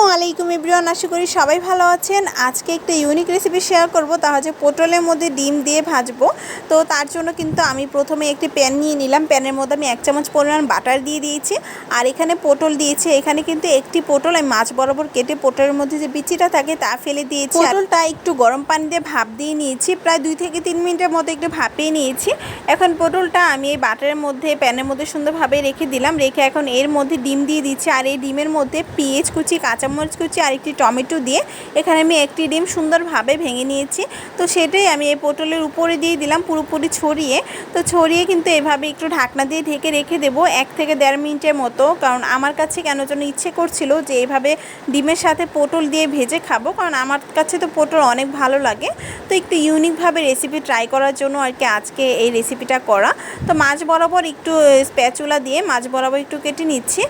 আসসালামু আলাইকুম ইব্রিয়ান আশা করি সবাই ভালো আছেন। আজকে একটা ইউনিক রেসিপি শেয়ার করব, তা হচ্ছে পটলের মধ্যে ডিম দিয়ে ভাজবো। তো তার জন্য কিন্তু আমি প্রথমে একটি প্যান নিয়ে নিলাম। প্যানের মধ্যে আমি এক চামচ পরিমাণ বাটার দিয়ে দিয়েছি। আর এখানে পটল দিয়েছি। এখানে কিন্তু একটি পটল, আমি মাছ বরাবর কেটে পটলের মধ্যে যে বিচিটা থাকে তা ফেলে দিয়েছি। পটলটা একটু গরম পানি দিয়ে ভাপ দিয়ে নিয়েছি। প্রায় দুই থেকে তিন মিনিটের মতো একটু ভাপিয়ে নিয়েছি। এখন পটলটা আমি এই বাটারের মধ্যে প্যানের মধ্যে সুন্দরভাবে রেখে দিলাম। রেখে এখন এর মধ্যে ডিম দিয়ে দিচ্ছি। আর এই ডিমের মধ্যে পেঁয়াজ, কুচি কাঁচামরিচ কুচি আর একটি টমেটো দিয়ে এখানে আমি একটি ডিম সুন্দরভাবে ভেঙে নিয়েছি। তো সেটাই আমি এই পটলের উপরে দিয়ে দিলাম পুরোপুরি ছড়িয়ে। তো ছড়িয়ে কিন্তু এভাবে একটু ঢাকনা দিয়ে ঢেকে রেখে দেবো এক থেকে দেড় মিনিটের মতো। কারণ আমার কাছে কেন যেন ইচ্ছে করছিল যে এইভাবে ডিমের সাথে পটল দিয়ে ভেজে খাব। কারণ আমার কাছে তো পটল অনেক ভালো লাগে। তো একটু ইউনিকভাবে রেসিপি ট্রাই করার জন্য আর কি আজকে এই রেসিপিটা করা। তো মাছ বরাবর একটু স্প্যাচুলা দিয়ে মাছ বরাবর একটু কেটে নিচ্ছি।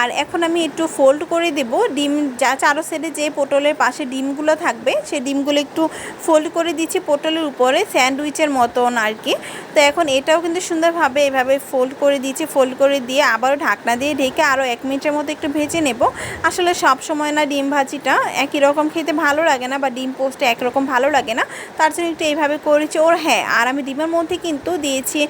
আর এখন আমি একটু ফোল্ড করে দেব। ডিম যা চারো সাইডে যে পটলের পাশে ডিমগুলো থাকবে সেই ডিমগুলো একটু ফোল্ড করে দিচ্ছি পটলের উপরে, স্যান্ডউইচের মতন আর কি। তো এখন এটাও কিন্তু সুন্দরভাবে এভাবে ফোল্ড করে দিয়েছি ফোল্ড করে দিয়ে আবারও ঢাকনা দিয়ে ঢেকে আরও এক মিনিটের মতো একটু ভেজে নেব। আসলে সব সময় না ডিম ভাজিটা একই রকম খেতে ভালো লাগে না বা ডিম পোস্টে একরকম ভালো লাগে না, তার জন্য একটু এইভাবে করেছি। ওর হ্যাঁ আর আমি ডিমের মধ্যে কিন্তু দিয়েছি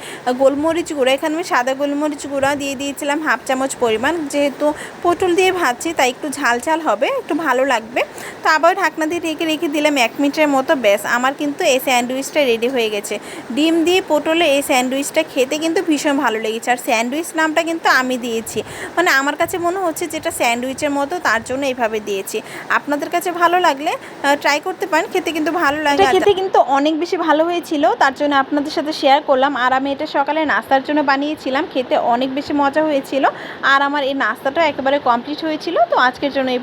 গোলমরিচ গুঁড়ো, এখানে আমি সাদা গোলমরিচ গুঁড়া দিয়ে দিয়েছিলাম হাফ চামচ পরিমাণ। যেহেতু পটল দিয়ে ভাজছি, তাই একটু ঝাল ঝাল হবে, একটু ভালো লাগবে। তো আবার ঢাকনা দিয়ে রেখে রেখে দিলাম এক মিনিটের মতো, ব্যাস। আমার কিন্তু এই স্যান্ডউইচটা রেডি হয়ে গেছে। ডিম দিয়ে পটলে এই স্যান্ডউইচটা খেতে কিন্তু ভীষণ ভালো লেগেছে। আর স্যান্ডউইচ নামটা কিন্তু আমি দিয়েছি। মানে আমার কাছে মনে হচ্ছে যেটা স্যান্ডউইচের মতো, তার জন্য এইভাবে দিয়েছি। আপনাদের কাছে ভালো লাগলে ট্রাই করতে পারেন। খেতে কিন্তু ভালো লাগে। খেতে কিন্তু অনেক বেশি ভালো হয়েছিল, তার জন্য আপনাদের সাথে শেয়ার করলাম। আর আমি এটা সকালে নাস্তার জন্য বানিয়েছিলাম, খেতে অনেক বেশি মজা হয়েছিল। আর আমার এই নাস্তাটা একেবারে কমপ্লিট হয়েছিল। তো আজকের জন্য এই